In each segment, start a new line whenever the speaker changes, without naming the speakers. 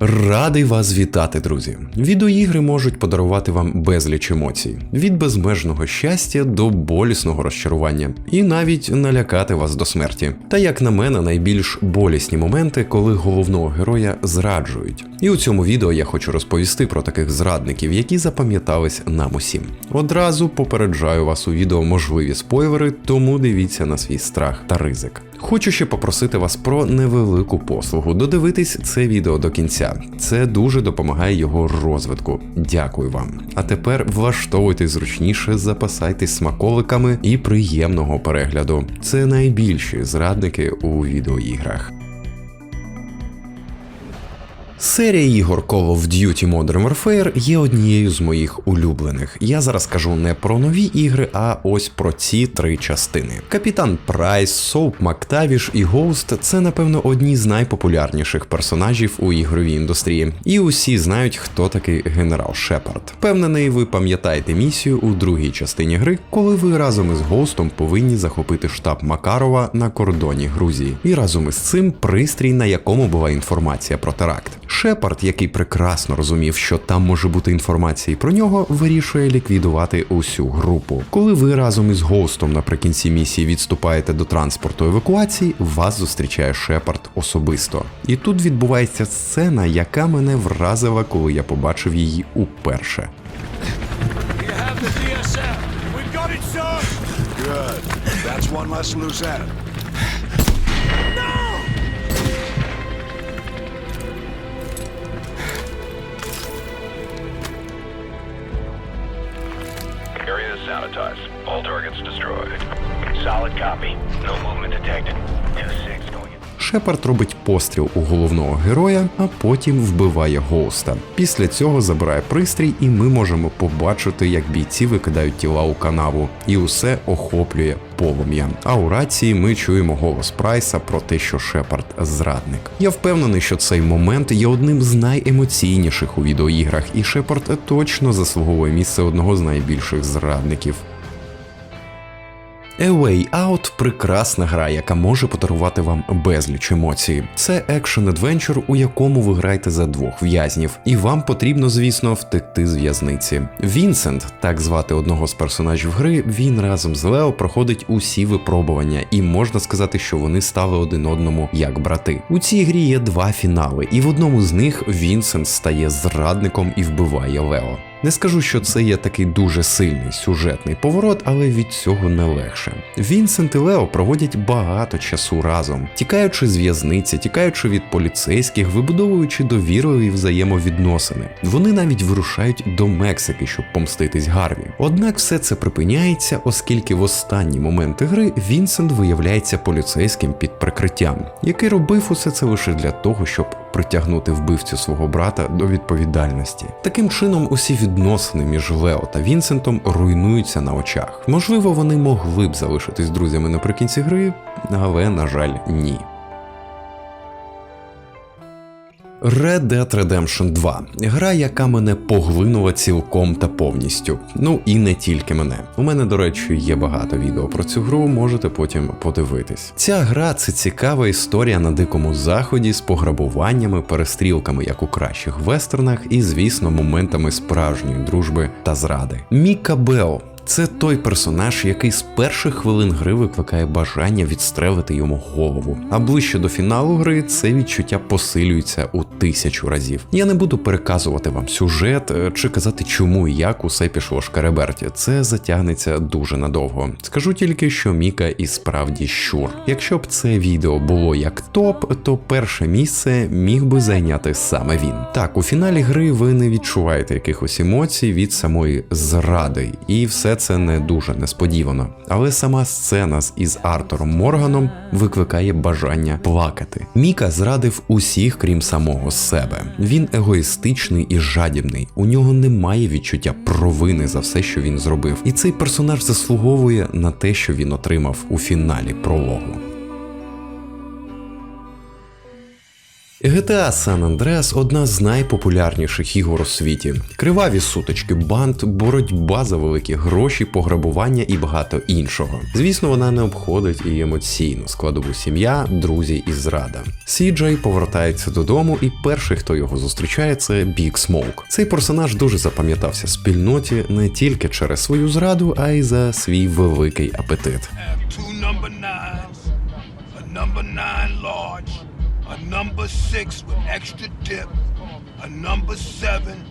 Радий вас вітати, друзі. Відеоігри можуть подарувати вам безліч емоцій, від безмежного щастя до болісного розчарування, і навіть налякати вас до смерті. Та як на мене, найбільш болісні моменти, коли головного героя зраджують. І у цьому відео я хочу розповісти про таких зрадників, які запам'ятались нам усім. Одразу попереджаю вас у відео можливі спойлери, тому дивіться на свій страх та ризик. Хочу ще попросити вас про невелику послугу. Додивитись це відео до кінця. Це дуже допомагає його розвитку. Дякую вам. А тепер влаштовуйтесь зручніше, запасайтесь смаколиками і приємного перегляду. Це найбільші зрадники у відеоіграх. Серія ігор Call of Duty Modern Warfare є однією з моїх улюблених. Я зараз кажу не про нові ігри, а ось про ці три частини. Капітан Прайс, Соуп Мактавіш і Гоуст це, напевно, одні з найпопулярніших персонажів у ігровій індустрії. І усі знають, хто такий генерал Шепард. Впевнений, ви пам'ятаєте місію у другій частині гри, коли ви разом із Гоустом повинні захопити штаб Макарова на кордоні Грузії. І разом із цим пристрій, на якому була інформація про теракт. Шепард, який прекрасно розумів, що там може бути інформація про нього, вирішує ліквідувати усю групу. Коли ви разом із Гоустом наприкінці місії відступаєте до транспорту евакуації, вас зустрічає Шепард особисто. І тут відбувається сцена, яка мене вразила, коли я побачив її уперше.
That's one less loose end.
sanitized. All targets destroyed. Solid copy. No movement detected. 2-6 going in.
Шепард робить постріл у головного героя, а потім вбиває гоуста. Після цього забирає пристрій, і ми можемо побачити, як бійці викидають тіла у канаву, і усе охоплює полум'я. А у рації ми чуємо голос Прайса про те, що Шепард зрадник. Я впевнений, що цей момент є одним з найемоційніших у відеоіграх, і Шепард точно заслуговує місце одного з найбільших зрадників. A Way Out – прекрасна гра, яка може подарувати вам безліч емоцій. Це екшен адвенчур, у якому ви граєте за двох в'язнів, і вам потрібно, звісно, втекти з в'язниці. Вінсент, так звати одного з персонажів гри, він разом з Лео проходить усі випробування, і можна сказати, що вони стали один одному як брати. У цій грі є два фінали, і в одному з них Вінсент стає зрадником і вбиває Лео. Не скажу, що це є такий дуже сильний сюжетний поворот, але від цього не легше. Вінсент і Лео проводять багато часу разом, тікаючи з в'язниці, тікаючи від поліцейських, вибудовуючи довірливі взаємовідносини. Вони навіть вирушають до Мексики, щоб помститись Гарві. Однак все це припиняється, оскільки в останні моменти гри Вінсент виявляється поліцейським під прикриттям, який робив усе це лише для того, щоб притягнути вбивцю свого брата до відповідальності. Таким чином, усі відносини між Лео та Вінсентом руйнуються на очах. Можливо, вони могли б залишитись друзями наприкінці гри, але, на жаль, ні. Red Dead Redemption 2 гра, яка мене поглинула цілком та повністю. Ну і не тільки мене. У мене, до речі, є багато відео про цю гру, можете потім подивитись. Ця гра це цікава історія на дикому заході з пограбуваннями, перестрілками, як у кращих вестернах, і, звісно, моментами справжньої дружби та зради. Міка Бео це той персонаж, який з перших хвилин гри викликає бажання відстрелити йому голову. А ближче до фіналу гри це відчуття посилюється у тисячу разів. Я не буду переказувати вам сюжет е, чи казати, чому і як усе пішло шкареберті. Це затягнеться дуже надовго. Скажу тільки, що Міка і справді щур. Якщо б це відео було як топ, то перше місце міг би зайняти саме він. Так, у фіналі гри ви не відчуваєте якихось емоцій від самої зради, і все це не дуже несподівано. Але сама сцена із Артуром Морганом викликає бажання плакати. Міка зрадив усіх, крім самого себе. Він егоїстичний і жадібний. У нього немає відчуття провини за все, що він зробив. І цей персонаж заслуговує на те, що він отримав у фіналі прологу. GTA San Andreas – одна з найпопулярніших ігор у світі. Криваві сутички, банд, боротьба за великі гроші, пограбування і багато іншого. Звісно, вона не обходить і емоційну складову сім'я, друзі і зрада. Сіджей повертається додому, і перший, хто його зустрічає, це Big Smoke. Цей персонаж дуже запам'ятався спільноті не тільки через свою зраду, а й за свій великий апетит.
Number six with extra dip, a number seven,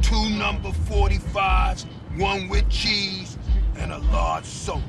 two number 45s, one with cheese, and a large soda.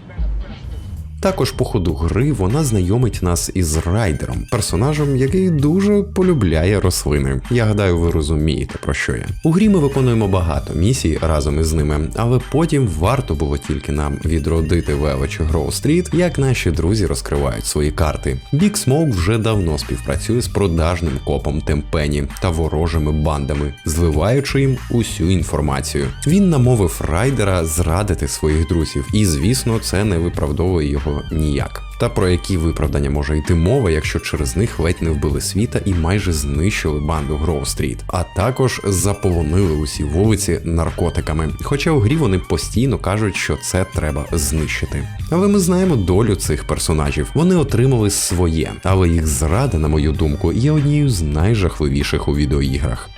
Також по ходу гри вона знайомить нас із Райдером, персонажем, який дуже полюбляє рослини. Я гадаю, ви розумієте про що я. У грі ми виконуємо багато місій разом із ними, але потім варто було тільки нам відродити велич Гроу Стріт, як наші друзі розкривають свої карти. Бік Смоук вже давно співпрацює з продажним копом Темпені та ворожими бандами, зливаючи їм усю інформацію. Він намовив Райдера зрадити своїх друзів, і звісно, це не виправдовує його ніяк. Та про які виправдання може йти мова, якщо через них ледь не вбили світа і майже знищили банду Гроу Стріт, а також заполонили усі вулиці наркотиками. Хоча у грі вони постійно кажуть, що це треба знищити. Але ми знаємо долю цих персонажів. Вони отримали своє, але їх зрада, на мою думку, є однією з найжахливіших у відеоіграх.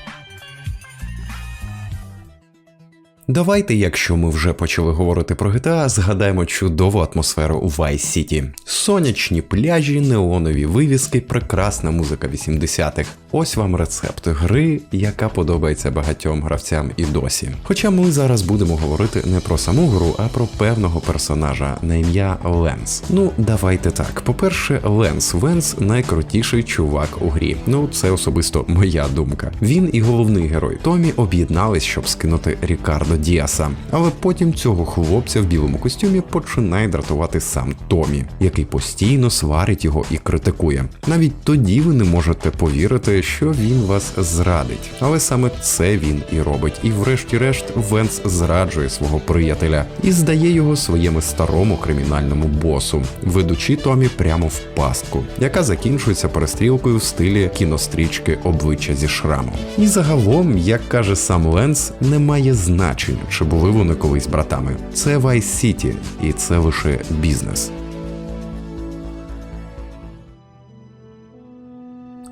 Давайте, якщо ми вже почали говорити про GTA, згадаємо чудову атмосферу у Vice City. Сонячні пляжі, неонові вивіски, прекрасна музика 80-х. Ось вам рецепт гри, яка подобається багатьом гравцям і досі. Хоча ми зараз будемо говорити не про саму гру, а про певного персонажа на ім'я Ленс. Ну, давайте так. По-перше, Ленс Венс найкрутіший чувак у грі. Ну, це особисто моя думка. Він і головний герой Томі об'єднались, щоб скинути Рікардо Діаса. Але потім цього хлопця в білому костюмі починає дратувати сам Томі, який постійно сварить його і критикує. Навіть тоді ви не можете повірити, що він вас зрадить. Але саме це він і робить. І врешті-решт Венс зраджує свого приятеля і здає його своєму старому кримінальному босу, ведучи Томі прямо в пастку, яка закінчується перестрілкою в стилі кінострічки обличчя зі шрамом. І загалом, як каже сам Ленс, немає значення, чи були вони колись братами. Це Vice City, і це лише бізнес.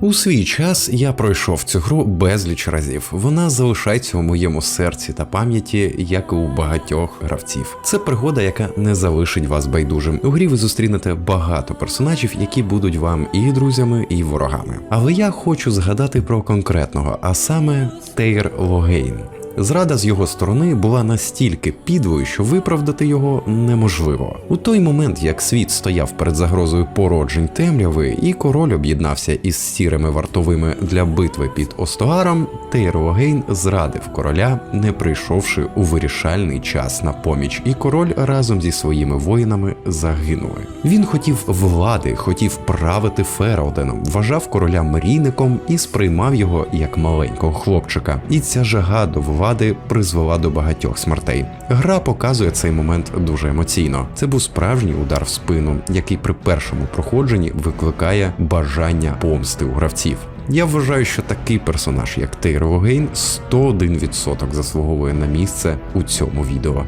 У свій час я пройшов цю гру безліч разів. Вона залишається у моєму серці та пам'яті, як і у багатьох гравців. Це пригода, яка не залишить вас байдужим. У грі ви зустрінете багато персонажів, які будуть вам і друзями, і ворогами. Але я хочу згадати про конкретного, а саме Тейр Логейн. Зрада з його сторони була настільки підлою, що виправдати його неможливо. У той момент, як світ стояв перед загрозою породжень темряви, і король об'єднався із сірими вартовими для битви під Остогаром, Тейрогейн зрадив короля, не прийшовши у вирішальний час на поміч, і король разом зі своїми воїнами загинули. Він хотів влади, хотів правити Фералденом, вважав короля мрійником і сприймав його як маленького хлопчика. І ця жага до влади призвела до багатьох смертей. Гра показує цей момент дуже емоційно. Це був справжній удар в спину, який при першому проходженні викликає бажання помсти у гравців. Я вважаю, що такий персонаж, як Тейр Логейн, 101% заслуговує на місце у цьому відео.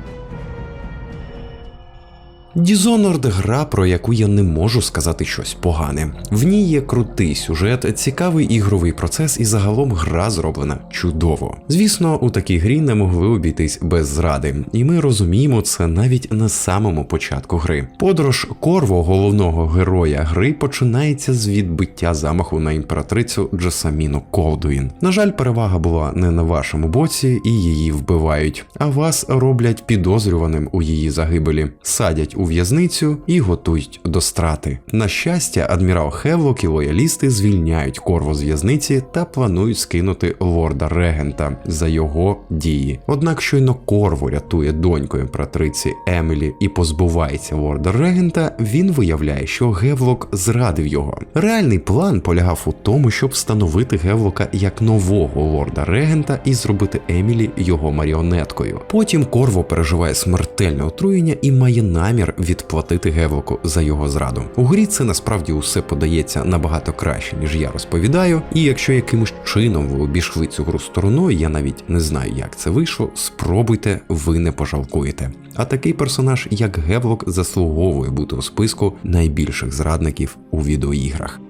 Dishonored – гра, про яку я не можу сказати щось погане. В ній є крутий сюжет, цікавий ігровий процес, і загалом гра зроблена чудово. Звісно, у такій грі не могли обійтись без зради, і ми розуміємо це навіть на самому початку гри. Подорож Корво, головного героя гри, починається з відбиття замаху на імператрицю Джасаміну Колдуін. На жаль, перевага була не на вашому боці, і її вбивають, а вас роблять підозрюваним у її загибелі, садять у в'язницю і готують до страти. На щастя, адмірал Хевлок і лоялісти звільняють Корво з в'язниці та планують скинути лорда Регента за його дії. Однак щойно Корво рятує доньку імператриці Емілі і позбувається лорда Регента, він виявляє, що Гевлок зрадив його. Реальний план полягав у тому, щоб встановити Гевлока як нового лорда Регента і зробити Емілі його маріонеткою. Потім Корво переживає смертельне отруєння і має намір відплатити Гевлоку за його зраду. У грі це насправді усе подається набагато краще, ніж я розповідаю. І якщо якимось чином ви обійшли цю гру стороною, я навіть не знаю, як це вийшло. Спробуйте, ви не пожалкуєте. А такий персонаж, як Гевлок, заслуговує бути у списку найбільших зрадників у відеоіграх.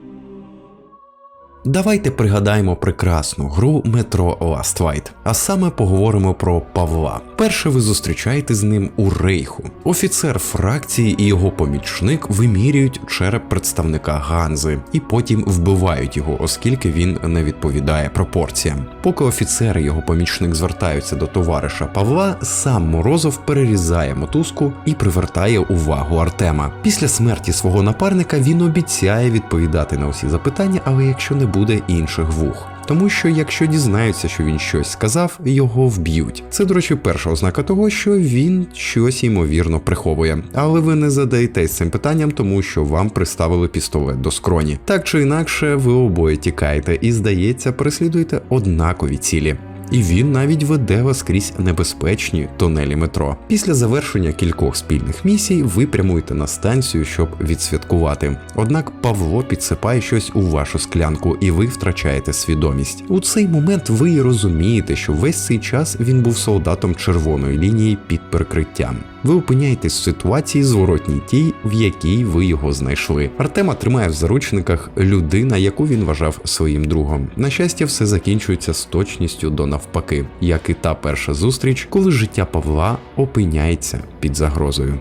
Давайте пригадаємо прекрасну гру Metro Last Light, а саме поговоримо про Павла. Перше ви зустрічаєте з ним у рейху. Офіцер фракції і його помічник вимірюють череп представника Ганзи і потім вбивають його, оскільки він не відповідає пропорціям. Поки офіцер і його помічник звертаються до товариша Павла, сам Морозов перерізає мотузку і привертає увагу Артема. Після смерті свого напарника він обіцяє відповідати на усі запитання, але якщо не буде інших вух. Тому що якщо дізнаються, що він щось сказав, його вб'ють. Це, до речі, перша ознака того, що він щось ймовірно приховує. Але ви не задаєтесь цим питанням, тому що вам приставили пістолет до скроні. Так чи інакше, ви обоє тікаєте і, здається, переслідуєте однакові цілі. І він навіть веде вас крізь небезпечні тунелі метро. Після завершення кількох спільних місій ви прямуєте на станцію, щоб відсвяткувати. Однак Павло підсипає щось у вашу склянку, і ви втрачаєте свідомість. У цей момент ви розумієте, що весь цей час він був солдатом червоної лінії під прикриттям. Ви опиняєтесь в ситуації зворотній тій, в якій ви його знайшли. Артема тримає в заручниках людина, яку він вважав своїм другом. На щастя, все закінчується з точністю до навпаки, як і та перша зустріч, коли життя Павла опиняється під загрозою.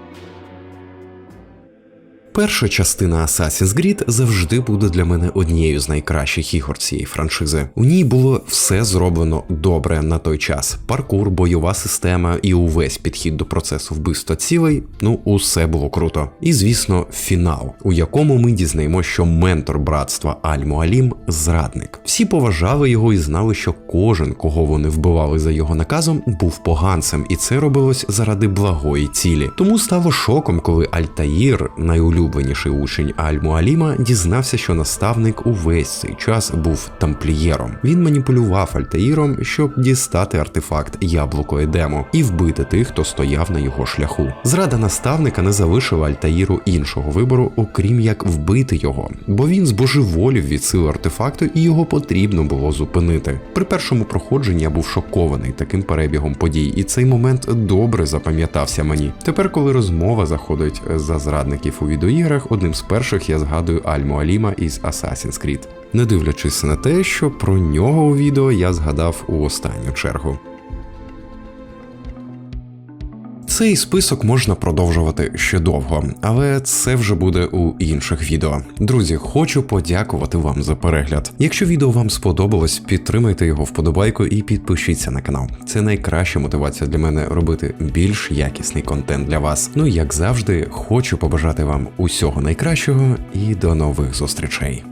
Перша частина Assassin's Creed завжди буде для мене однією з найкращих ігор цієї франшизи. У ній було все зроблено добре на той час: паркур, бойова система і увесь підхід до процесу вбивства цілей. Ну, усе було круто. І звісно, фінал, у якому ми дізнаємо, що ментор братства Аль-Муалім – зрадник. Всі поважали його і знали, що кожен, кого вони вбивали за його наказом, був поганцем, і це робилось заради благої цілі. Тому стало шоком, коли Альтаїр, найулюбленіший учень Аль-Муаліма, дізнався, що наставник увесь цей час був тамплієром. Він маніпулював Альтаїром, щоб дістати артефакт яблуко Едему і вбити тих, хто стояв на його шляху. Зрада наставника не залишила Альтаїру іншого вибору, окрім як вбити його, бо він збожеволів від сили артефакту і його потрібно було зупинити. При першому проходженні я був шокований таким перебігом подій, і цей момент добре запам'ятався мені. Тепер, коли розмова заходить за зрадників у відеоіграх, одним з перших я згадую Альму Аліма із Assassin's Creed. Не дивлячись на те, що про нього у відео я згадав у останню чергу. Цей список можна продовжувати ще довго, але це вже буде у інших відео. Друзі, хочу подякувати вам за перегляд. Якщо відео вам сподобалось, підтримайте його вподобайку і підпишіться на канал. Це найкраща мотивація для мене робити більш якісний контент для вас. Ну і як завжди, хочу побажати вам усього найкращого і до нових зустрічей.